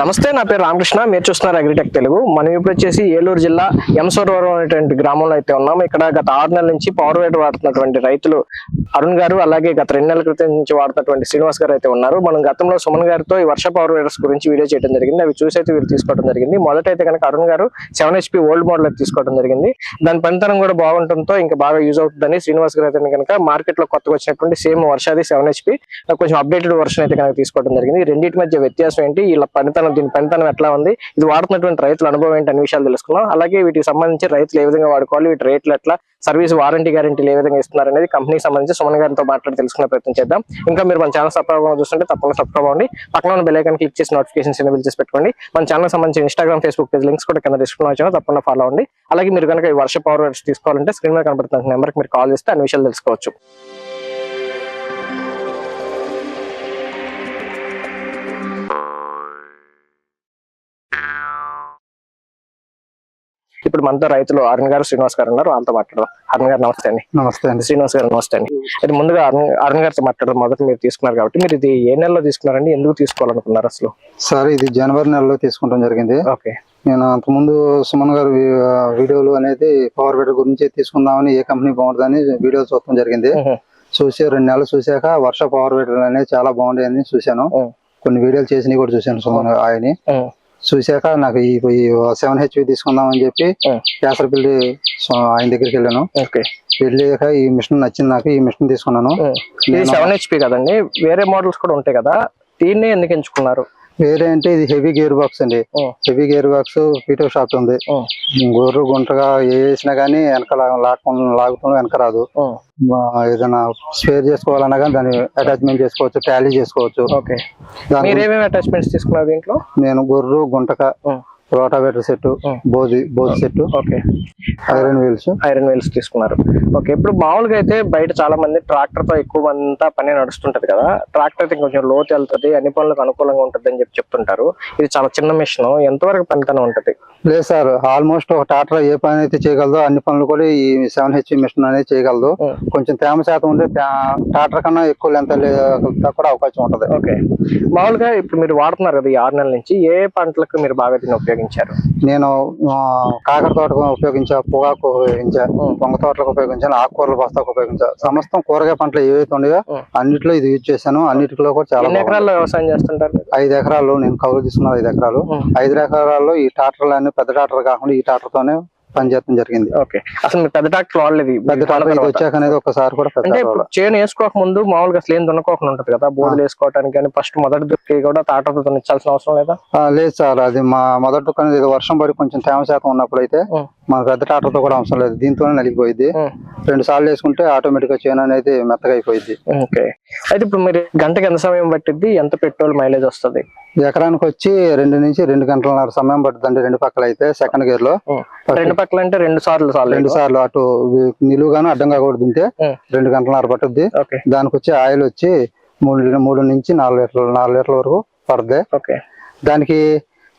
నమస్తే నా పేరు రామకృష్ణ. మీరు చూస్తున్నారు అగ్రిటెక్ తెలుగు మనం ఇప్పుడు వచ్చేసి ఏలూరు జిల్లా ఎంసోరవరం అనేటువంటి గ్రామంలో అయితే ఉన్నాం. ఇక్కడ గత ఆరు నెలల నుంచి పవర్ వేట్ వాడుతున్నటువంటి రైతులు అరుణ్ గారు అలాగే గత రెండు నెలల క్రితం నుంచి వాడుతున్నటువంటి శ్రీనివాస్ గారు అయితే ఉన్నారు. మనం గతంలో సుమన్ గారితో ఈ వర్ష పవర్ వేటర్స్ గురించి వీడియో చేయడం జరిగింది. అవి చూసి అయితే వీరు తీసుకోవడం జరిగింది. మొదట అయితే కనుక అరుణ్ గారు సెవెన్ హెచ్పి ఓల్డ్ మోడల్ అయితే తీసుకోవడం జరిగింది. దాని పనితనం కూడా బాగుండటంతో ఇంకా బాగా యూజ్ అవుతుందని శ్రీనివాస్ గారు అయితే కనుక మార్కెట్లో కొత్తగా వచ్చినటువంటి సేమ్ వర్షాది సెవెన్ హెచ్పి కొంచెం అప్డేటెడ్ వర్షన్ అయితే కనుక తీసుకోవడం జరిగింది. రెండింటి మధ్య వ్యత్యాసం ఏంటి? ఇలా పనితనం దీని పనితనం ఎట్లా ఉంది? ఇది వాడుతున్నటువంటి రైతుల అనుభవం ఏంటి అనే విషయాలు తెలుసుకున్నాం అలాగే వీటికి సంబంధించి రైతులు ఏ విధంగా వాడుకోవాలి వీటి రేట్లు ఎట్లా సర్వీస్ వారంటీ గ్యారంటీలు ఏ విధంగా ఇస్తున్నారు అనేది కంపెనీకి సంబంధించి సుమన్ గారితో మాట్లాడి తెలుసుకునే ప్రయత్నం చేద్దాం. ఇంకా మీరు మన ఛానల్ సబ్స్క్రైబ్ చూస్తుంటే తప్పకుండా సబ్స్క్రైబ్ అవ్వండి. పక్కన ఉన్న బెల్ క్లిక్ చేసి నోటిఫికేషన్స్ ఎనేబుల్ చేసి పెట్టుకోండి. మన ఛానల్ సంబంధించి ఇన్స్టాగ్రామ్ ఫేస్బుక్ పేజ్ లింక్స్ కూడా కింద డిస్క్రిప్షన్ వచ్చాను తప్పకుండా ఫాలో అవ్వండి. అలాగే మీరు కనుక ఈ వర్ష పవర్ వర్డ్స్ తీసుకోవాలంటే స్క్రీన్ మీద కనబడుతున్న నెంబర్కి మీరు కాల్ చేస్తే అన్ని విషయాలు తెలుసుకోవచ్చు. ఇప్పుడు మనతో రైతులు అరుణ్ గారు శ్రీనివాస్ గారు ఉన్నారు. వాళ్ళతో మాట్లాడదాం. అరుణ్ గారు నమస్తే అండి. నమస్తే అండి. శ్రీనివాస్ గారు నమస్తే అండి. అయితే ముందుగా అరుణ్ అరుణ్ గారితో మాట్లాడడం మొదట మీరు తీసుకున్నారు కాబట్టి. మీరు ఇది ఏ నెలలో తీసుకున్నారండి? ఎందుకు తీసుకోవాలనుకున్నారు అసలు? సార్ ఇది జనవరి నెలలో తీసుకుంటాం జరిగింది. ఓకే. నేను అంతకుముందు సుమన్ గారు వీడియోలు అనేది పవర్ బెటర్ గురించి తీసుకుందామని ఏ కంపెనీ బాగుంటుందని వీడియోలు చూడటం జరిగింది. చూసి రెండు నెలలు చూశాక వర్ష పవర్ బెటర్ అనేది చాలా బాగుంది అని చూశాను. కొన్ని వీడియోలు చేసినవి కూడా చూశాను సుమన్ ఆయన చూశాక నాకు ఈ సెవెన్ హెచ్పి తీసుకుందాం అని చెప్పి. కేసరపల్లి ఆయన దగ్గరికి వెళ్ళాను ఓకే. వెళ్ళాక ఈ మిషన్ నచ్చింది నాకు ఈ మిషన్ తీసుకున్నాను. ఇది సెవెన్ హెచ్పి కదండి వేరే మోడల్స్ కూడా ఉంటాయి కదా దీన్ని ఎందుకు ఎంచుకున్నారు? వేరే అంటే ఇది హెవీ గేర్ బాక్స్ అండి. Heavy gear box PTO shaft ఉంది. గొర్రె గుంటగా ఏ వేసినా గానీ వెనక లాక్కుండా లాగుతున్నా వెనక రాదు. ఏదైనా స్పేర్ చేసుకోవాలన్నా కానీ దాన్ని అటాచ్మెంట్ చేసుకోవచ్చు టాలీ చేసుకోవచ్చు. అటాచ్మెంట్స్ తీసుకున్నారు దీంట్లో? నేను గొర్రు గుంటక. Rotavator set. బోది బోది set okay. Iron wheels. Iron wheels తీసుకున్నారు. ఓకే ఇప్పుడు మామూలుగా అయితే బయట చాలా మంది ట్రాక్టర్తో ఎక్కువ అంతా పని నడుస్తుంటది కదా. ట్రాక్టర్ అయితే కొంచెం లోతు వెళ్తుంది అన్ని పనులకు అనుకూలంగా ఉంటది అని చెప్పి చెప్తుంటారు. ఇది చాలా చిన్న మిషన్. ఎంతవరకు పనితనం ఉంటది? లేదు సార్ ఆల్మోస్ట్ ఒక టాటర్ ఏ పని అయితే చేయగలదో అన్ని పనులు కూడా ఈ సెవెన్ హెచ్పి మిషన్ అనేది చేయగలదు. కొంచెం తేమ శాతం ఉంటే టాటర్ కన్నా ఎక్కువ లెంత్ కూడా అవకాశం ఉంటది. ఓకే. మామూలుగా ఇప్పుడు మీరు వాడుతున్నారు కదా ఈ ఆరు నెలల నుంచి ఏ పంటలకు మీరు బాగా దీన్ని ఉపయోగించారు నేను కాకర తోటకు ఉపయోగించా పొగాకు ఉపయోగించా. పొంగ తోటలకు ఉపయోగించాను ఆకుకూరల బస్తాకు ఉపయోగించా సమస్తం కూరగాయ పంటలు ఏవైతే ఉన్నాయో. అన్నిట్లో ఇది యూజ్ చేశాను అన్నిటిలో కూడా చాలా. ఎకరాల్లో వ్యవసాయం చేస్తుంటారు? ఐదు ఎకరాలు నేను కౌలు తీసుకున్నాను ఐదు ఎకరాలు. ఐదు ఎకరాల్లో ఈ ట్రాక్టర్లు అన్ని పెద్ద ట్రాక్టర్ కాకుండా ఈ ట్రాక్టర్ తోనే పనిచేయడం జరిగింది. ఓకే. అసలు మీరు పెద్ద ట్రాక్టర్ వాడలేదు పెద్ద ట్రాక్టర్. వచ్చాక అనేది ఒకసారి కూడా పెద్ద చేను వేసుకోక ముందు మామూలుగా అసలు ఏం దున్నకోకుండా ఉంటది కదా? బోర్డులు వేసుకోవడానికి కానీ ఫస్ట్ మొదటి దుక్కి కూడా తాటతో దున్నించాల్సిన అవసరం లేదా? లేదు సార్. అది మా మొదటి దుకాణం ఇది వర్షం పడి కొంచెం తేమ శాతం ఉన్నప్పుడు అయితే మన పెద్ద ట్రాక్టర్తో కూడా అవసరం లేదు. దీంతోనే నలిగిపోయింది. రెండు సార్లు వేసుకుంటే ఆటోమేటిక్గా చేను అనేది మెత్తగా అయిపోయింది ఓకే. అయితే ఇప్పుడు మీరు గంటకి ఎంత సమయం పట్టిద్ది? ఎంత పెట్రోల్ మైలేజ్ వస్తుంది? ఎకరానికి వచ్చి రెండు నుంచి రెండు గంటలన్నర సమయం పడుతుందండి రెండు పక్కల అయితే సెకండ్ గేర్లో రెండు పక్కల అంటే రెండు సార్లు సార్లు రెండు సార్లు అటు నిలువుగాను అడ్డంగా కూడా దింటే ఉం. రెండు గంటలన్నర పట్టుద్ది. దానికి వచ్చి ఆయిల్ వచ్చి మూడు మూడు నుంచి నాలుగు లీటర్లు నాలుగు లీటర్ల వరకు పడుద్ది. ఓకే. దానికి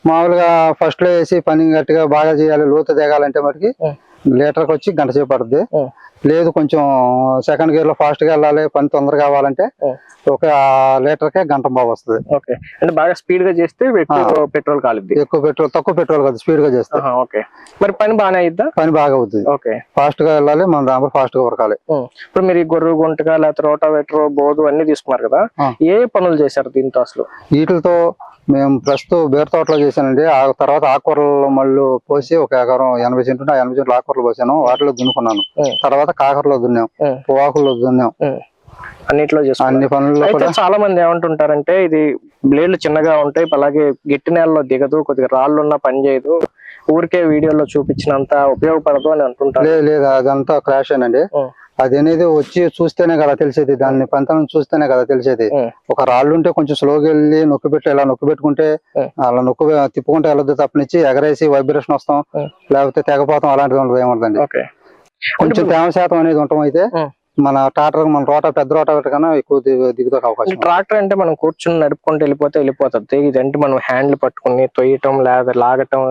మామూలుగా ఫస్ట్లో వేసి పని గట్టిగా బాగా చేయాలి లోతు దిగాలంటే మటుకి. లీటర్కి వచ్చి గంట సేపు పడుద్ది. ఉం. లేదు కొంచెం సెకండ్ గేర్లో ఫాస్ట్గా వెళ్ళాలి పని తొందరగా కావాలంటే. ఒక లీటర్ కే గంట బాగా వస్తుంది. ఓకే. అంటే బాగా స్పీడ్గా చేస్తే పెట్రోల్ కాలిద్ది. ఎక్కువ పెట్రోల్ తక్కువ పెట్రోల్ కదా స్పీడ్గా చేస్తే ఓకే. మరి పని బాగానే అయిద్దా? పని బాగా అవుతుంది ఓకే. ఫాస్ట్గా వెళ్ళాలి మన దాంట్లో ఫాస్ట్గా ఉరకాలి. ఇప్పుడు మీరు ఈ గొర్రె గుంటగా లేకపోతే రోటావేటర్ బోధు అన్ని తీసుకున్నారు కదా. ఏ పనులు చేశారు దీంతో అసలు? వీటితో మేము ప్రస్తుతం బీర తోటలో చేశానండి. ఆ తర్వాత ఆకుకూరలు మళ్ళీ పోసి ఒక ఎకరం ఎనభై సెంట్లు ఎనభై సెంట్లు ఆకుకూరలు పోసాను. వాటిలో దున్నుకున్నాను. తర్వాత కాకరలో దున్నాం. పొగాకులో దున్నాం. అన్నిట్లో అన్ని పనుల్లో చాలా మంది ఏమంటుంటారంటే ఇది బ్లేడ్లు చిన్నగా ఉంటాయి అలాగే గట్టి నేలలో దిగదు కొద్దిగా రాళ్ళు ఉన్న పని చేయదు. ఊరికే వీడియోలో చూపించినంత ఉపయోగపడదు అని అంటుంటారు. లేదు లేదు అదంతా క్రాష్ అండి. అది అనేది వచ్చి చూస్తేనే కదా తెలిసేది దాన్ని పంతనం చూస్తేనే కదా తెలిసేది. ఒక రాళ్ళు ఉంటే కొంచెం స్లోగా వెళ్ళి నొక్కి పెట్టి ఇలా నొక్కి పెట్టుకుంటే. అలా నొక్కు తిప్పుకుంటే వెళ్ళదు తప్పనిచ్చి ఎగరేసి వైబ్రేషన్ వస్తాం. లేకపోతే తెగపోతాం అలాంటిది ఉండదు ఏముందండి ఓకే కొంచెం తేమ శాతం అనేది ఉండటం అయితే. మన టాటర్ మన రోట పెద్ద రోట కన్నా ఎక్కువ దిగు- దిగుదలకు అవకాశం. ట్రాక్టర్ అంటే మనం కూర్చుని నడుపుకుంటూ వెళ్ళిపోతే వెళ్ళిపోతుంది ఇదంటే మనం హ్యాండ్లు పట్టుకుని తొయ్యటం లేదా లాగటం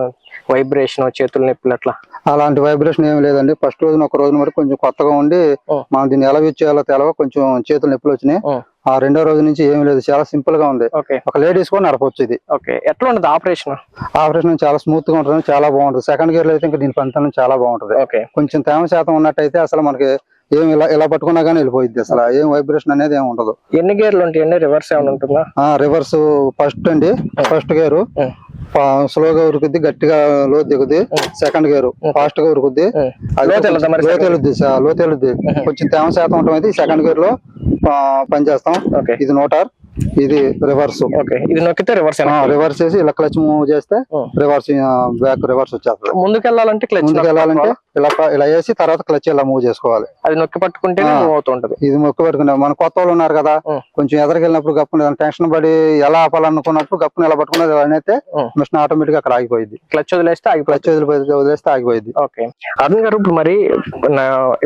వైబ్రేషన్ చేతులు నొప్పులు అట్లా? అలాంటి వైబ్రేషన్ ఏమి లేదండి. ఫస్ట్ రోజున ఒక రోజున వరకు కొంచెం కొత్తగా ఉండి. మనం దీన్ని ఎలా యూజ్ చేయాలో తెలవ కొంచెం చేతులు నొప్పులు వచ్చినాయి. ఆ రెండో రోజు నుంచి ఏమీ లేదు. చాలా సింపుల్గా ఉంది. ఒక లేడీస్ కూడా నడపొచ్చు ఇది. ఎట్లా ఉంటుంది ఆపరేషన్? ఆపరేషన్ చాలా స్మూత్గా ఉంటుంది. చాలా బాగుంటుంది. సెకండ్ గేర్లో అయితే ఇంకా దీని పనితనం చాలా బాగుంటుంది. కొంచెం తేమ శాతం ఉన్నట్టయితే అసలు మనకి ఏం ఇలా ఇలా పట్టుకున్నా కానీ వెళ్ళిపోయింది అసలు. ఏం వైబ్రేషన్ అనేది ఏమి ఉండదు. ఎన్ని గేర్లు ఉంటాయండి రివర్స్ ఏమైనా ఉంటుందా? రివర్స్ ఫస్ట్ అండి. First gear. స్లోగా ఉరుకుద్ది గట్టిగా లో దిగుద్ది. సెకండ్ గేరు ఫాస్ట్గా ఉరుకుద్ది. ఉం. అది లోతు వెళ్తుందా మరి లో second తెలుద్ది లో తెలుద్ది కొంచెం తేమ శాతం ఉండటం అయితే సెకండ్ గేర్లో ఆ, పనిచేస్తాం ఓకే. ఇది నోటార్ ఇది రివర్స్ ఓకే. ఇది నొక్కితే రివర్స్ రివర్స్ చేసి ఇలా క్లచ్ మూవ్ చేస్తే. రివర్స్ బ్యాక్ రివర్స్ వచ్చేస్తుంది. ముందుకు వెళ్ళాలంటే క్లచ్ ముందుకు వెళ్ళాలంటే ఇలా ఇలా వేసి తర్వాత క్లచ్ ఇలా మూవ్ చేసుకోవాలి. అది నొక్కి పట్టుకుంటే. మూవ్ అవుతుంటది. ఇది మొక్కు పెట్టుకునే మన కొత్త వాళ్ళు ఉన్నారు కదా. కొంచెం ఎదరికెళ్ళినప్పుడు గప్పున టెన్షన్ పడి ఎలా ఆపాలనుకున్నప్పుడు గప్పున ఎలా పట్టుకున్నది అయితే. మిషన్ ఆటోమేటిక్ అక్కడ ఆగిపోయింది క్లచ్ వదిలేస్తే ఆగిపోతుంది. క్లచ్ వదిలిపోయి వదిలేస్తే ఆగిపోయింది ఓకే. అరుణ్ గారు ఇప్పుడు మరి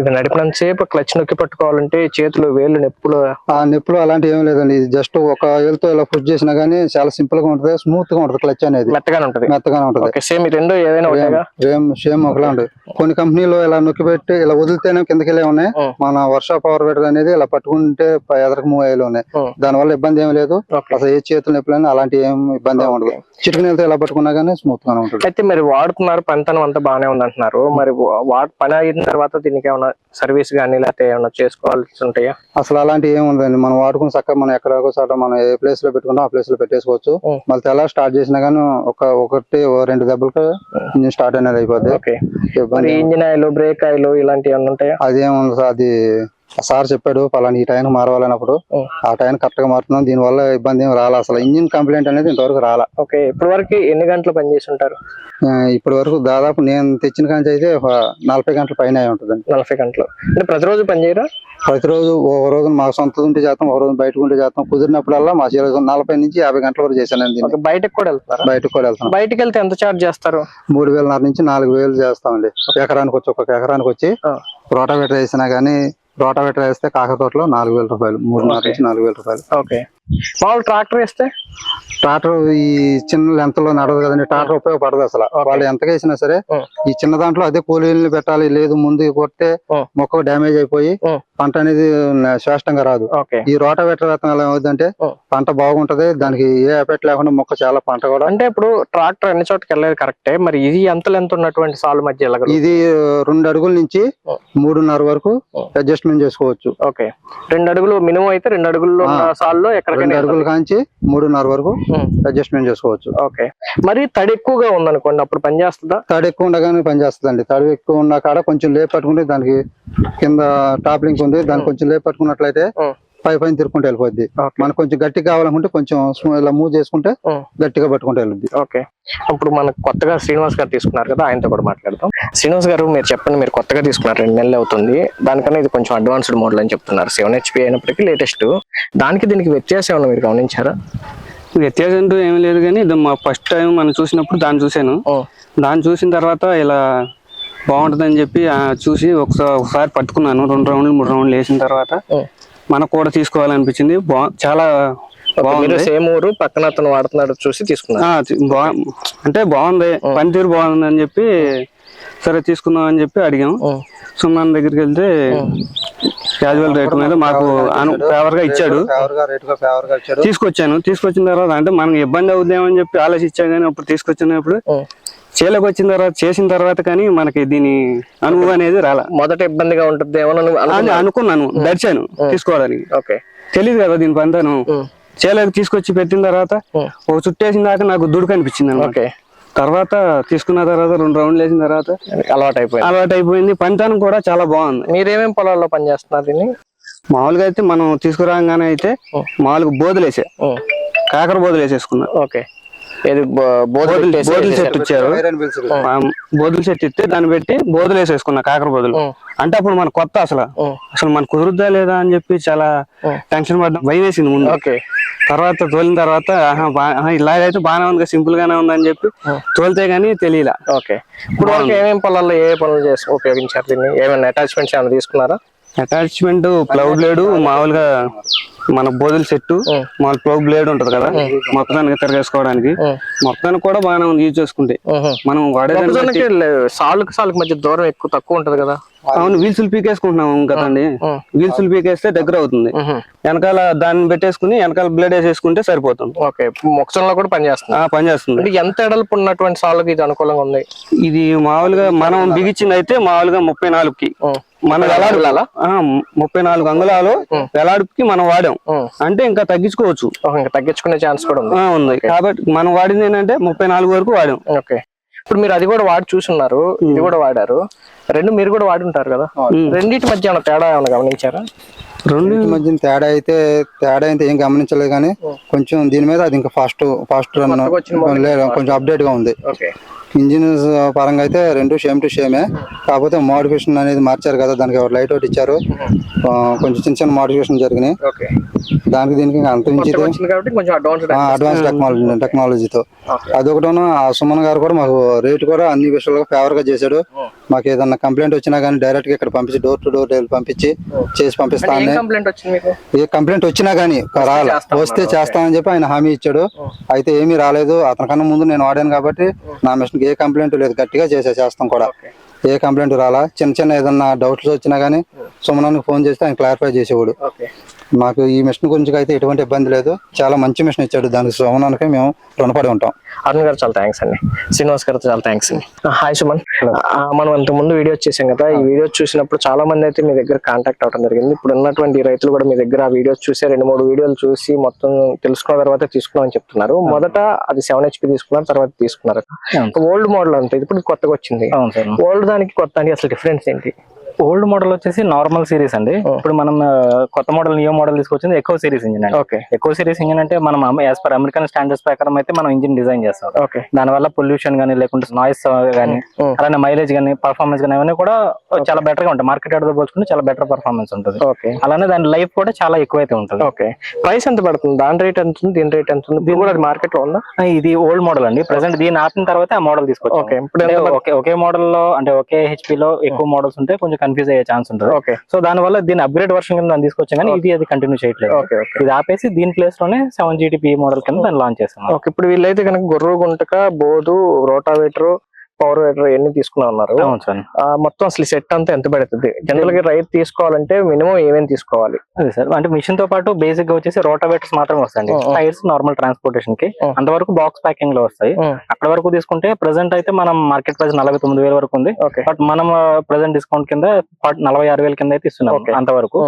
ఇది నడిపినంత సేపు క్లచ్ నొక్కి పట్టుకోవాలంటే చేతులు వేళ్ళు నొప్పులు ఆ నొప్పులు అలాంటి ఏమీ లేదండి. ఇది జస్ట్ ఒక ఏళ్ళతో ఇలా పుష్ చేసినా గానీ చాలా సింపుల్గా ఉంటది. స్మూత్గా ఉంటది క్లచ్ అనేది. మెత్తగానే ఉంటది. మెత్తగానే ఉంటది. సేమ్ రెండు ఏదైనా సేమ్ ఒకలా ఉంటాయి కొన్ని కంపెనీలు ఇలా నొక్కి పెట్టి ఇలా వదిలితేనే కిందకి వెళ్ళే ఉన్నాయి. మన వర్ష పవర్ బెటర్ అనేది ఇలా పట్టుకుంటే ఎదరికి మూవ్ అయ్యేలా ఉన్నాయి. దాని వల్ల ఇబ్బంది ఏమీ లేదు. అసలు ఏ చేతులు నొప్పులైనా అలాంటి ఏం ఇబ్బంది ఏమి ఉండదు. చిటికి నీళ్ళతో ఇలా పట్టుకున్నా గానీ స్మూత్ గానే ఉంటుంది. అయితే మరి వాడుతున్నారు పనితనం అంతా బాగానే ఉంది అంటున్నారు మరి వా- పని అయిన తర్వాత దీనికి ఏమైనా సర్వీస్ కానీ లేకపోతే ఏమైనా చేసుకోవాల్సి ఉంటాయా? అసలు అలాంటి ఏం ఉండదండి. మనం వాడుకుని చక్కగా మనం ఎక్కడికో చోట మనం ఏ ప్లేస్లో పెట్టుకుంటాం ఆ ప్లేస్లో పెట్టేసుకోవచ్చు. మళ్ళీ తెల్ల స్టార్ట్ చేసినా గానీ ఒక ఒకటి ఓ రెండు దెబ్బలకు ఇంజిన్ స్టార్ట్ అనేది అయిపోద్ది. ఇంజిన్ ఆయిల్ బ్రేక్ ఆయిల్ ఇలాంటివి ఏమైనా ఉంటాయా? అదేముంది అది సార్ చెప్పాడు పలానా ఈ టైం మారవాలన్నప్పుడు. ఆ టైం కరెక్ట్గా మారుతున్నాం దీని వల్ల ఇబ్బంది ఏం రాలా అసలు. ఇంజిన్ కంప్లైంట్ అనేది ఇంతవరకు రాలా. ఓకే ఇప్పటి వరకు ఎన్ని గంటలు పనిచేసి ఉంటారు ఇప్పటి వరకు దాదాపు నేను తెచ్చిన కాంచి అయితే ఒక నలభై గంటల పైన ఉంటుందండి. నలభై గంటలు. అంటే ప్రతిరోజు పని చేయరా? ప్రతిరోజు ఒక రోజు మాకు సొంత ఉంటే చేస్తాం ఒక రోజు బయటకు ఉంటే చేస్తాం. కుదిరినప్పుడల్లా మా చేరు నలభై నుంచి యాభై గంటల వరకు చేశాను ఓకే బయటకు కూడా వెళ్తారా బయటకు కూడా వెళ్తాం బయటకు వెళ్తే ఎంత చార్జ్ చేస్తారు? మూడు వేలన్నర నుంచి నాలుగు వేలు చేస్తామండి. ఎకరానికి వచ్చి ఒక్కొక్క ఎకరానికి వచ్చి. రోటావేటర్ వేసినా గానీ రోటావేటర్ వేస్తే కాకతోటలో నాలుగు వేల రూపాయలు మూడున్నర. నుంచి నాలుగు వేల రూపాయలు ఓకే మామూలు ట్రాక్టర్ వేస్తే ట్రాక్టర్ ఈ చిన్న లెంత్లో నడవదు కదండి ట్రాక్టర్ ఉపయోగపడదు అసలు. వాళ్ళు ఎంత వేసినా సరే. ఈ చిన్న దాంట్లో అదే కూలీలు పెట్టాలి లేదు ముందు కొడితే ఉం. మొక్క డ్యామేజ్ అయిపోయి. పంట అనేది శ్రేష్టంగా రాదు ఈ రోటావేటర్ రత్నాలు ఏమవుతుందంటే. పంట బాగుంటది దానికి ఏ ఎఫెక్ట్ లేకుండా మొక్క చాలా పంట కూడా అంటే ఇప్పుడు ట్రాక్టర్ అన్ని చోట్లకి వెళ్ళేది కరెక్టే మరి ఇది ఎంత లెంత్ ఉన్నటువంటి సాల్ మధ్య ఇది రెండు అడుగుల నుంచి. మూడున్నర వరకు. అడ్జస్ట్మెంట్ చేసుకోవచ్చు ఓకే రెండు అడుగులు మినిమం అయితే రెండు అడుగుల్లో సాల్లో రెండు అడుగుల కాంచి మూడున్నర వరకు ఉం. అడ్జస్ట్మెంట్ చేసుకోవచ్చు. ఓకే. మరి తడి ఎక్కువగా ఉందనుకోండి అప్పుడు పని చేస్తుందా? తడి ఎక్కువ ఉండగానే పనిచేస్తుందండి తడి ఎక్కువ ఉన్న కాడ కొంచెం లేపు పట్టుకుంటే దానికి కింద టాప్ లింక్ ఉంది దానికి కొంచెం లేపు పట్టుకున్నట్లయితే ఉం. పై పైన తిరుక్కుంటూ వెళ్ళిపోద్ది. మనకు కొంచెం గట్టిగా కావాలనుకుంటే కొంచెం ఇలా మూవ్ చేసుకుంటే. గట్టిగా పట్టుకుంటూ వెళ్ళిద్ది. ఓకే. ఇప్పుడు మనకు కొత్తగా శ్రీనివాస్ గారు తీసుకున్నారు కదా ఆయనతో కూడా మాట్లాడదాం. శ్రీనివాస్ గారు మీరు చెప్పండి మీరు కొత్తగా తీసుకున్నారు రెండు నెలలు అవుతుంది. దానికన్నా ఇది కొంచెం అడ్వాన్స్డ్ మోడల్ అని చెప్తున్నారు. సెవెన్ హెచ్పి అయినప్పటికీ లేటెస్ట్ దానికి దీనికి వ్యత్యాసం ఏమన్నా మీరు గమనించారా? వ్యత్యాసం అంటూ ఏమీ లేదు కానీ ఇది మా ఫస్ట్ టైం మనం చూసినప్పుడు దాన్ని చూశాను. దాన్ని చూసిన తర్వాత ఇలా బాగుంటుందని చెప్పి చూసి ఒకసారి ఒకసారి పట్టుకున్నాను. రెండు రౌండ్లు మూడు రౌండ్లు వేసిన తర్వాత. మనకు కూడా తీసుకోవాలనిపించింది. బా చాలా బాగుంది. సేమ్ ఊరు పక్కన అతను వాడుతున్నాడు చూసి బా అంటే బాగుంది. పనితీరు బాగుంది అని చెప్పి సరే తీసుకుందాం అని చెప్పి అడిగాం. ఉం. సుమన్ దగ్గరికి వెళ్తే క్యాజువల్ రేట్ మీద మాకు ఫేవర్గా ఇచ్చాడు. తీసుకొచ్చాను. తీసుకొచ్చిన తర్వాత అంటే మనకి ఇబ్బంది అవుద్దేమని చెప్పి ఆలోచించా కానీ అప్పుడు తీసుకొచ్చినప్పుడు. చేలోకి వచ్చిన తర్వాత చేసిన తర్వాత కానీ మనకి దీని అనుభవం అనేది రాలా. మొదట ఇబ్బందిగా ఉంటుంది ఏమో అని అనుకున్నాను దర్శాను తీసుకోవడానికి. ఓకే. తెలియదు కదా దీని పంతాను. చేలోకి తీసుకొచ్చి పెట్టిన తర్వాత. ఒక చుట్టేసిన దాకా నాకు దుడుకు అనిపించింది ఓకే. తర్వాత తీసుకున్న తర్వాత రెండు రౌండ్లు వేసిన తర్వాత అలవాటు అయిపోయింది అలవాటు అయిపోయింది పంతానం కూడా చాలా బాగుంది. మీరేమేం పొలాల్లో పనిచేస్తున్నారు దీన్ని? మామూలుగా అయితే మనం తీసుకురాగానే అయితే. మామూలుగా బోధులేసే. కాకర బోధులు వేసేసుకున్నా. ఓకే. బోధలు. సెట్ ఇచ్చారు. బోధులు సెట్ ఇస్తే దాన్ని పెట్టి బోధులు వేసేసుకున్నా కాకర బోధులు. అంటే అప్పుడు మన కొత్త అసలు. అసలు మన కుదురుద్దా లేదా అని చెప్పి చాలా. టెన్షన్ పడ్డా భయం వేసింది ముందు. ఓకే. తర్వాత తోలిన తర్వాత ఇలాగైతే బాగానే ఉంది సింపుల్ గానే ఉంది అని చెప్పి. తోలితే గానీ తెలియలా. ఓకే. ఇప్పుడు ఏమేమి పొలాల్లో ఏ పనులు చేసి ఉపయోగించారు దీన్ని? ఏమైనా అటాచ్మెంట్స్ ఏమైనా తీసుకున్నారా? అటాచ్మెంట్ ప్లౌ బ్లేడ్ మామూలుగా మన బోధుల సెట్టు ఉం. మన ప్లవ్ బ్లేడ్ ఉంటది కదా మొత్తానికి తిరగేసుకోవడానికి. మొత్తానికి కూడా బాగానే ఉంది యూజ్ చేసుకుంటే. మనం లే- సాలుకి సాలుకి మధ్య దూరం ఎక్కువ తక్కువ ఉంటది కదా అవును వీల్సులు పీకేసుకుంటున్నాం కదండి. వీల్సులు పీకేస్తే దగ్గర అవుతుంది. వెనకాల దాన్ని పెట్టేసుకుని వెనకాల బ్లేడ్ వేసేసుకుంటే సరిపోతుంది ఓకే మొక్కజొన్నలో కూడా పనిచేస్తుంది ఆ పని చేస్తుంది అంటే ఎంత ఎడల్పు ఉన్నటువంటి సాలుకి ఇది అనుకూలంగా ఉంది ఇది మామూలుగా మనం బిగించింది అయితే మామూలుగా ముప్పై నాలుగుకి. మన వెలాడు ముప్పై నాలుగు అంగుళాలు వెలాడుకి మనం వాడాం. అంటే ఇంకా తగ్గించుకోవచ్చు. తగ్గించుకునే ఛాన్స్ కూడా ఉంది. ఉంది. కాబట్టి మనం వాడింది ఏంటంటే ముప్పై నాలుగు వరకు వాడాం. ఓకే. ఇప్పుడు మీరు అది కూడా వాడి చూసున్నారు. ఇది కూడా వాడారు. రెండు మీరు కూడా వాడి ఉంటారు కదా? రెండింటి మధ్య తేడా ఏమైనా గమనించారా? రెండు ఈ మధ్యన తేడా అయితే తేడా అయితే ఏం గమనించలేదు కానీ కొంచెం దీని మీద అది ఇంకా ఫాస్ట్ ఫాస్ట్ రన్ లేదు కొంచెం అప్డేట్గా ఉంది. ఇంజిన్ పరంగా అయితే రెండు సేమ్ టు సేమే కాకపోతే మోడిఫికేషన్ అనేది మార్చారు కదా దానికి లైట్ అవుట్ ఇచ్చారు. ఆ, కొంచెం చిన్న చిన్న మోడిఫికేషన్ జరిగినాయి. దానికి దీనికి ఇంకా అంతరించి వచ్చింది కాబట్టి కొంచెం అడ్వాన్స్ టెక్నాలజీ టెక్నాలజీతో ఆ సుమన్ గారు కూడా మాకు రేట్ కూడా అన్ని విషయాలుగా ఫేవర్గా చేశాడు. మాకు ఏదన్నా కంప్లైంట్ వచ్చినా కానీ డైరెక్ట్గా ఇక్కడ పంపించి డోర్ టు డోర్ పంపించి చేసి పంపిస్తా ఏం కంప్లైంట్ వచ్చినా గానీ రాలే. వస్తే చేస్తామని చెప్పి ఆయన హామీ ఇచ్చాడు. అయితే ఏమీ రాలేదు. అతనికన్నా ముందు నేను వాడాను కాబట్టి నా మిషన్ ఏ కంప్లైంట్ లేదు. గట్టిగా చేసే చేస్తాం కూడా. ఏ కంప్లైంట్ రాలా. చిన్న చిన్న ఏదన్నా డౌట్స్ వచ్చినా గానీ సుమనానికి ఫోన్ చేస్తే ఆయన క్లారిఫై చేసేవాడు. మాకు ఈ మిషన్ గురించి అయితే ఎటువంటి ఇబ్బంది లేదు. చాలా మంచి మిషన్ ఇచ్చాడు. దానికి సుమనానికి మేము రుణపడి ఉంటాం. అరుణ్ గారు చాలా థ్యాంక్స్ అండి. శ్రీనివాస్ గారు చాలా థ్యాంక్స్ అండి. హాయ్ సుమన్. మనం ఇంత ముందు వీడియో చేసాం కదా. ఈ వీడియో చూసినప్పుడు చాలా మంది అయితే మీ దగ్గర కాంటాక్ట్ అవడం జరిగింది. ఇప్పుడు ఉన్నటువంటి రైతులు కూడా మీ దగ్గర ఆ వీడియోస్ చూసి రెండు మూడు వీడియోలు చూసి మొత్తం తెలుసుకున్న తర్వాత తీసుకున్నామని చెప్తున్నారు. మొదట అది సెవెన్ హెచ్పి తీసుకున్నారు తర్వాత తీసుకున్నారు. ఓల్డ్ మోడల్ అంతే. ఇప్పుడు కొత్తగా వచ్చింది. అవును సార్. ఓల్డ్ దానికి కొత్త అసలు డిఫరెన్స్ ఏంటి? ఓల్డ్ మోడల్ వచ్చేసి నార్మల్ సిరీస్ అండి. ఇప్పుడు మనం కొత్త మోడల్ నియో మోడల్ తీసుకొచ్చింది ఎక్కువ సిరీస్ ఇంజిన్ అండి. ఓకే. ఎక్కువ సిరీస్ ఇంజిన్ అంటే మనం యాజ్ పర్ అమెరికన్ స్టాండర్డ్స్ ప్రకారం అయితే మనం ఇంజిన్ డిజైన్ చేస్తాం. ఓకే. దానివల్ల పొల్యూషన్ కానీ లేకుంటే నాయిస్ కానీ. అలానే మైలేజ్ కానీ పర్ఫార్మెన్స్ కానీ అవన్నీ కూడా చాలా బెటర్గా ఉంటాయి. మార్కెట్తో పోల్చుకుంటే చాలా బెటర్ పర్ఫార్మెన్స్ ఉంటుంది. అలానే దాని లైఫ్ కూడా చాలా ఎక్కువైతే ఉంటుంది. ఓకే. ప్రైస్ ఎంత పడుతుంది? దాని రేట్ ఎంత ఉంది? దీని రేట్ ఎంత ఉంది? దీని కూడా మార్కెట్లో ఉందా? ఇది ఓల్డ్ మోడల్ అండి. ప్రెసెంట్ దీని ఆపిన తర్వాత ఆ మోడల్ తీసుకొచ్చాం ఓకే. ఒకే మోడల్లో అంటే ఒకే హెచ్పి లో ఎక్కువ మోడల్స్ ఉంటే కొంచెం కన్ఫ్యూజ్ అయ్యే ఛాన్స్ ఉంటుంది. ఓకే సో దాని వల్ల దీని అప్గ్రేడ్ వర్షన్ కింద దాన్ని తీసుకొచ్చాం కానీ ఇది అది కంటిన్యూ చేయట్లేదు. ఇది ఆపేసి దీని ప్లేస్లోనే సెవెన్ జీటీపీ మోడల్ కింద దాన్ని లాంచ్ చేస్తాం ఓకే ఇప్పుడు వీళ్ళైతే కనుక గొర్రె గుంటక బోధు రోటావేటర్ పవర్ వేటర్ ఇవన్నీ తీసుకున్నా ఉన్నారు. అవును సార్. ఆ, మొత్తం అసలు సెట్ అంతా ఎంత పడుతుంది? జనరల్గా రైతు తీసుకోవాలంటే మినిమం ఏమేమి తీసుకోవాలి? అదే సార్ అంటే మిషన్తో పాటు బేసిక్గా వచ్చేసి rotavators Oh, oh. Tyres normal ట్రాన్స్పోర్టేషన్కి. అంతవరకు బాక్స్ ప్యాకింగ్లో వస్తాయి. అక్కడ వరకు తీసుకుంటే ప్రెసెంట్ అయితే మనం మార్కెట్ ప్రైస్ నలభై తొమ్మిది వేల వరకు ఉంది. బట్ మనం ప్రెసెంట్ డిస్కౌంట్ కింద నలభై ఆరు వేల కింద అయితే ఇస్తున్నాం. అంతవరకు.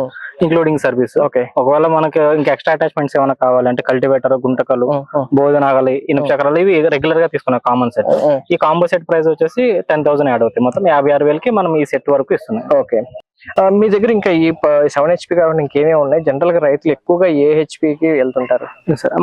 Including service okay. ఒకవేళ మనకి ఇంకా ఎక్స్ట్రా అటాచ్మెంట్స్ ఏమైనా కావాలంటే కల్టివేటర్ గుంటకలు బోధనాగలి ఇనుప చక్రాలు ఇవి రెగ్యులర్గా తీసుకున్నాం కామన్ సెట్. ఈ కాంబో సెట్ ప్రైస్ వచ్చేసి టెన్ థౌసండ్ యాడ్ అవుతాయి. మొత్తం యాభై ఆరు వేలకి మనం ఈ సెట్ వరకు ఇస్తున్నాం. ఓకే. మీ దగ్గర ఇంకా ఈ సెవెన్ హెచ్పి కాకుండా ఇంకేమేమి ఉన్నాయి? జనరల్గా రైతులు ఎక్కువగా ఏ HP కి వెళ్తుంటారు?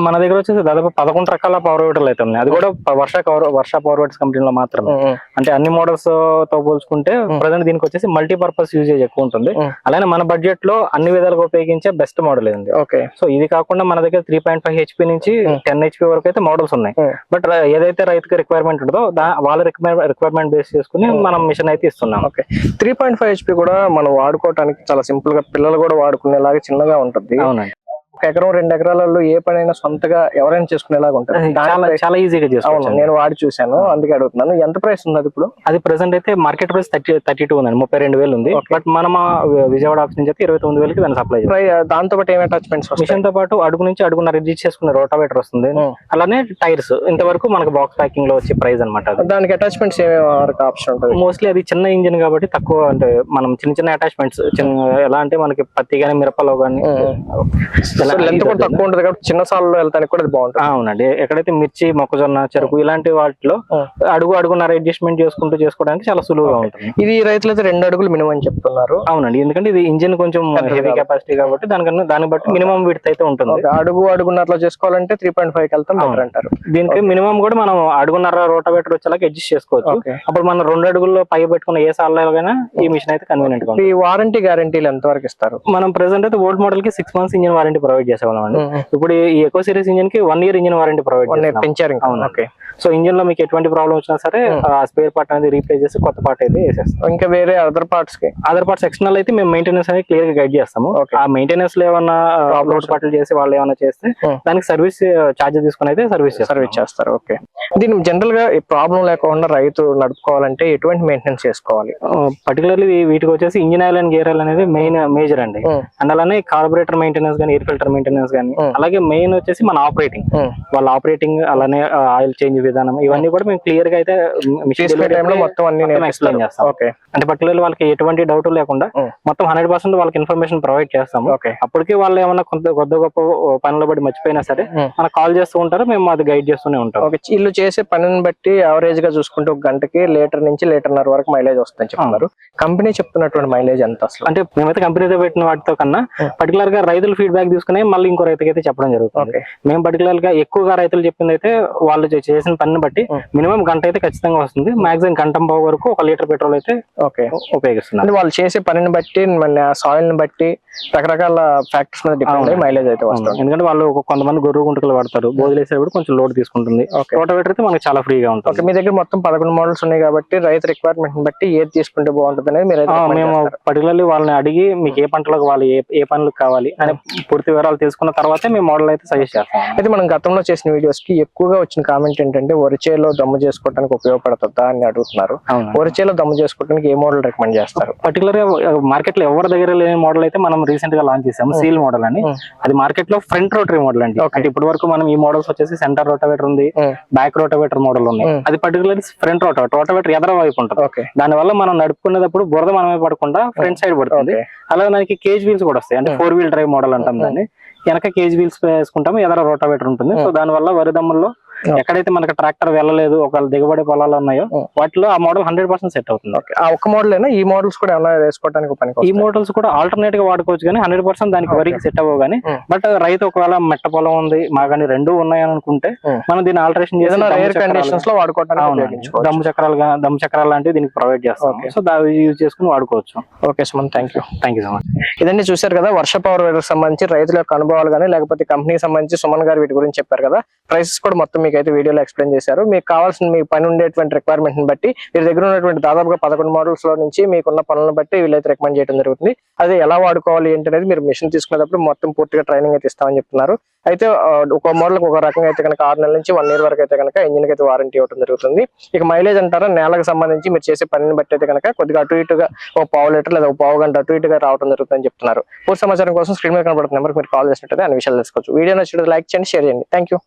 మన దగ్గర వచ్చేసి దాదాపు పదకొండు రకాల పవర్ వేటర్లు అయితే ఉన్నాయి. అది కూడా వర్ష వర్ష పవర్ వేటర్స్ కంపెనీలో మాత్రమే. అంటే అన్ని మోడల్స్తో పోల్చుకుంటే ప్రజెంట్ దీనికి వచ్చేసి మల్టీపర్పస్ యూజేజ్ ఎక్కువ ఉంటుంది. అలానే మన బడ్జెట్లో అన్ని విధాలుగా ఉపయోగించే బెస్ట్ మోడల్ ఇది. ఓకే. సో ఇది కాకుండా మన దగ్గర త్రీ పాయింట్ ఫైవ్ హెచ్పి నుంచి టెన్ హెచ్పి వరకు అయితే మోడల్స్ ఉన్నాయి. బట్ ఏదైతే రైతుకి రిక్వైర్మెంట్ ఉంటుందో వాళ్ళ రిక్వైర్మెంట్ బేస్ చేసుకుని మనం మిషన్ అయితే ఇస్తున్నాం. Okay. Three point five HP కూడా మనం వాడుకోవటానికి చాలా సింపుల్గా పిల్లలు కూడా వాడుకునేలాగా చిన్నగా ఉంటుంది. అవునండి. ఒక ఎకరం రెండు ఎకరాలలో ఏ పనైనా సొంతగా ఎవరైనా చేసుకునేలాగా ఉంటుంది. చాలా ఈజీగా చేసుకోవచ్చు నేను వాడి చూశాను అందుకే అడుగుతున్నాను. ఎంత ప్రైస్ ఉంది అది ఇప్పుడు? అది ప్రెసెంట్ అయితే market price thirty thirty two ఉందండి ముప్పై రెండు వేలు ఉంది. బట్ మనం విజయవాడ ఆఫీస్ నుంచి అయితే ఇరవై తొమ్మిది వేలకి దాన్ని సప్లై దాంతో పాటు ఏమి అటాచ్మెంట్స్ మిషన్తో పాటు అడుగు నుంచి అడుగున్నర రిజిస్ట్ చేసుకునే రోటావేటర్ వస్తుంది. అలానే టైర్స్ ఇంతవరకు మనకు బాక్స్ ప్యాకింగ్లో వచ్చే ప్రైస్ అనమాట దానికి అటాచ్మెంట్స్ ఏమేమి ఆప్షన్ ఉంటుంది? మోస్ట్లీ అది చిన్న ఇంజిన్ కాబట్టి తక్కువ అంటే మనం చిన్న చిన్న అటాచ్మెంట్స్ చిన్న ఎలా అంటే మనకి పత్తి కానీ మిరపలో కానీ లెంత్ కూడా తక్కువ ఉంటుంది కాబట్టి చిన్న సాల్లో వెళ్తానికి కూడా అది బాగుంటుంది. అవునండి. ఎక్కడైతే మిర్చి మొక్కజొన్న చెరుకు ఇలాంటి వాటిలో. అడుగు అడుగున్నర అడ్జస్ట్మెంట్ చేసుకుంటూ చేసుకోవడానికి చాలా సులువుగా ఉంటుంది. ఇది రైతులైతే రెండు అడుగులు మినిమం అని చెప్తున్నారు. అవునండి. ఎందుకంటే ఇది ఇంజిన్ కొంచెం హెవీ. కెపాసిటీ కాబట్టి. దానికన్నా దాన్ని బట్టి మినిమం విడ్త్ అయితే ఉంటుంది. అడుగు అడుగున్నరలో చేసుకోవాలంటే త్రీ పాయింట్ ఫైవ్ వెళ్తాం. అంటారు. దీనికి మినిమం కూడా మనం అడుగున్నర రోటావేటర్ వచ్చేలాగా అడ్జస్ట్ చేసుకోవచ్చు. అప్పుడు మనం రెండు అడుగుల్లో పై పెట్టుకున్న ఏ సార్లైనా ఈ మిషన్ అయితే కన్వీనియంట్గా ఉంటుంది. ఈ వారంటీ గ్యారంటీలు ఎంత వరకు ఇస్తారు? మనం ప్రెసెంట్ అయితే old మోడల్కి six months engine warranty provide చేసేవాళ్ళం అండి ఇప్పుడు ఈ eco series ఇంజిన్కి one year engine warranty provide పెంచారు ఇంకా. అవును. ఓకే. సో ఇంజిన్లో మీకు ఎటువంటి ప్రాబ్లం వచ్చినా సరే ఆ స్పేర్ పార్ట్ అనేది రీప్లేస్ చేసి కొత్త పార్ట్ అయితే వేసేస్తాం ఇంకా వేరే అదర్ పార్ట్స్కి అదర్ పార్ట్స్ ఎక్స్టర్నల్ అయితే మేము మెయింటెనెన్స్ అనేది క్లియర్గా గైడ్ చేస్తాము. ఆ మెయింటెనెన్స్లో ఏమన్నా ప్రాబ్లమ్స్ పాటలు చేసి వాళ్ళు ఏమన్నా చేస్తే Hmm. దానికి సర్వీస్ ఛార్జ్ తీసుకుని అయితే సర్వీస్ సర్వీస్ చేస్తారు ఓకే దీని జనరల్గా ప్రాబ్లం లేకుండా రైతు నడుపుకోవాలంటే ఎటువంటి మెయింటెనెన్స్ చేసుకోవాలి పర్టికులర్లీ వీటికి వచ్చేసి engine oil and gear oil అనేది మెయిన్ మేజర్ అండి Hmm. అండ్ అలానే కార్బొరేటర్ మెయింటెనెన్స్ కానీ ఎయిర్ ఫిల్టర్ మెయింటెనెన్స్ కానీ Hmm. అలాగే మెయిన్ వచ్చేసి మన ఆపరేటింగ్ Hmm. వాళ్ళ ఆపరేటింగ్ అలానే ఆయిల్ చేంజ్ విధానం. ఇవన్నీ కూడా మేము క్లియర్గా అయితే మొత్తం అన్ని ఎక్స్ప్లెయిన్ చేస్తాం. ఓకే అంటే పర్టికులర్ వాళ్ళకి ఎటువంటి డౌట్ లేకుండా. మొత్తం హండ్రెడ్ పర్సెంట్ వాళ్ళకి ఇన్ఫర్మేషన్ ప్రొవైడ్ చేస్తాము. అప్పటికి వాళ్ళు ఏమన్నా కొంత కొద్ది గొప్ప పనులు బట్టి మర్చిపోయినా సరే. మనకు కాల్ చేస్తూ ఉంటారు మేము అది గైడ్ చేస్తూనే ఉంటాం. ఓకే వీళ్ళు చేసే పనిని బట్టి యావరేజ్గా చూసుకుంటే ఒక గంటకి లీటర్ నుంచి లీటర్న్నర వరకు మైలేజ్ వస్తుందని చెప్తున్నారు. కంపెనీ చెప్తున్నటువంటి మైలేజ్ ఎంత అసలు? అంటే మేమైతే కంపెనీతో పెట్టిన వాటితో కన్నా. పర్టికులర్గా రైతులు ఫీడ్బ్యాక్ తీసుకుని మళ్ళీ ఇంకో రైతుకి అయితే చెప్పడం జరుగుతుంది. మేము పర్టికులర్గా ఎక్కువగా రైతులు చెప్పింది అయితే వాళ్ళు చే- చేసిన పనిని బట్టి. మినిమం గంట అయితే ఖచ్చితంగా వస్తుంది. మాక్సిమం గంట పావు వరకు ఒక లీటర్ పెట్రోల్ అయితే ఓకే. ఉపయోగిస్తున్నారు. అంటే వాళ్ళు చేసే పనిని బట్టి మన సాయిల్ని బట్టి రకరకాల ఫ్యాక్టర్స్ మీద డిపెండ్ అయ్యి మైలేజ్ అయితే వస్తుంది. ఎందుకంటే వాళ్ళు ఒక కొంతమంది గొర్రె గుంటకలు వాడతారు. బోధులేసేటప్పుడు కొంచెం లోడ్ తీసుకుంటుంది. ఓకే. రోటోవేటర్ అయితే మనకి చాలా ఫ్రీగా ఉంటుంది. ఓకే మీ దగ్గర మొత్తం పదకొండు మోడల్స్ ఉన్నాయి కాబట్టి రైతు రిక్వైర్మెంట్ బట్టి ఏది తీసుకుంటే బాగుంటుంది అనేది మీరు మేము. పర్టికులర్లీ వాళ్ళని అడిగి మీకు ఏ పంటలకు వాళ్ళు ఏ పనులకు కావాలి అని పూర్తి వివరాలు తెలుసుకున్న తర్వాతే మేము మోడల్ అయితే సజెస్ట్ చేస్తాం. అయితే మనం గతంలో చేసిన వీడియోస్కి ఎక్కువగా వచ్చిన కామెంట్ ఏంటంటే వరిచేలో దమ్ము చేసుకోవడానికి ఉపయోగపడుతుందా అని అడుగుతున్నారు. వరిచేలో దమ్ము చేసుకోవడానికి ఏ మోడల్ రికమెండ్ చేస్తారు? పర్టికులర్గా మార్కెట్లో ఎవరి దగ్గర లేని మోడల్ అయితే మనం రీసెంట్గా లాంచ్ చేసాము సీల్ మోడల్ అని. అది మార్కెట్లో ఫ్రంట్ రోటరీ మోడల్ అండి. అంటే ఇప్పటి వరకు మనం ఈ మోడల్స్ వచ్చేసి సెంటర్ రోటోవేటర్ ఉంది. బ్యాక్ రోటోవేటర్ మోడల్ ఉంది. అది పర్టికులర్ ఫ్రంట్ రోటోవేటర్ రోటోవేటర్ ఎదర వైపు ఉంటుంది. దాని వల్ల మనం నడుపుకునేటప్పుడు బురద మనమే పడకుండా ఫ్రంట్ సైడ్ పడుతుంది. అలాగే మనకి కేజ్ వీల్స్ కూడా వస్తాయి. అంటే ఫోర్ వీల్ డ్రైవ్ మోడల్ అంటాం దాన్ని. వెనక కేజ్ వీల్స్ వేసుకుంటాము ఎదర రోటోవేటర్ ఉంటుంది. సో దాని వల్ల వరి దమ్ముల్లో ఎక్కడైతే మనకి ట్రాక్టర్ వెళ్ళలేదు ఒకవేళ దిగుబడి పొలాలు ఉన్నాయో. వాటిలో ఆ మోడల్ హండ్రెడ్ పర్సెంట్ సెట్ అవుతుంది. ఆ ఒక్క మోడల్ అయినా ఈ మోడల్స్ కూడా ఏమైనా వేసుకోవడానికి పనికి ఈ మోడల్స్ కూడా ఆల్టర్నేట్గా వాడుకోవచ్చు కానీ హండ్రెడ్ పర్సెంట్ దానికి వరికి సెట్ అవ్వవు కానీ. Hmm. బట్ రైతు ఒకవేళ మెట్ట పొలం ఉంది మాగాని రెండు ఉన్నాయని అనుకుంటే Hmm. మనం దీన్ని ఆల్టరేషన్ చేసి దమ్ము చక్రాలు దమ్ము చక్రాలు గా- దమ్ము చక్రాలు లాంటివి దీనికి ప్రొవైడ్ చేస్తాం. సో దాన్ని యూజ్ చేసుకుని వాడుకోవచ్చు. Okay Suman thank you thank you so much ఇదండి చూశారు కదా వర్ష పవర్ సంబంధించి రైతుల యొక్క అనుభవాలు కానీ లేకపోతే కంపెనీకి సంబంధించి సుమన్ గారు వీటి గురించి చెప్పారు కదా. ప్రైసెస్ కూడా మొత్తం మీకైతే అయితే వీడియోలో ఎక్స్ప్లెయిన్ చేశారు. మీకు కావాల్సిన మీ పని ఉండేటువంటి రిక్వైర్మెంట్ బట్టి వీరి దగ్గర ఉన్నటువంటి దాదాపుగా పదకొండు మోడల్స్లో నుంచి మీకున్న పనులను బట్టి వీళ్ళైతే రికమెండ్ చేయడం జరుగుతుంది. అది ఎలా వాడుకోవాలి ఏంటి అనేది మీరు మిషన్ తీసుకునేటప్పుడు మొత్తం పూర్తిగా ట్రైనింగ్ అయితే ఇస్తామని చెప్తున్నారు. అయితే ఒక మోడల్ ఒక రకంగా అయితే కనుక ఆరు నెలల నుంచి వన్ ఇయర్ వరకు అయితే కనుక ఇంజిన్ అయితే వారంటీ ఇవ్వడం జరుగుతుంది. ఇక మైలేజ్ అంటారా నేలకు సంబంధించి మీరు చేసే పనిని బట్టి అయితే కనుక కొద్దిగా అటు ఇటుగా ఒక పావు లీటర్ లేదా ఒక పావు గంట అటు ఇటుగా రావడం జరుగుతుందని చెప్తున్నారు. పూర్తి సమాచారం కోసం స్క్రీన్ మీద కనబడుతున్న నెంబర్కి మీరు కాల్ చేసినట్టయితే అన్ని విషయాలు తెలుసుకోవచ్చు. వీడియో నచ్చినట్టు లైక్ చేయండి షేర్ చేయండి. Thank you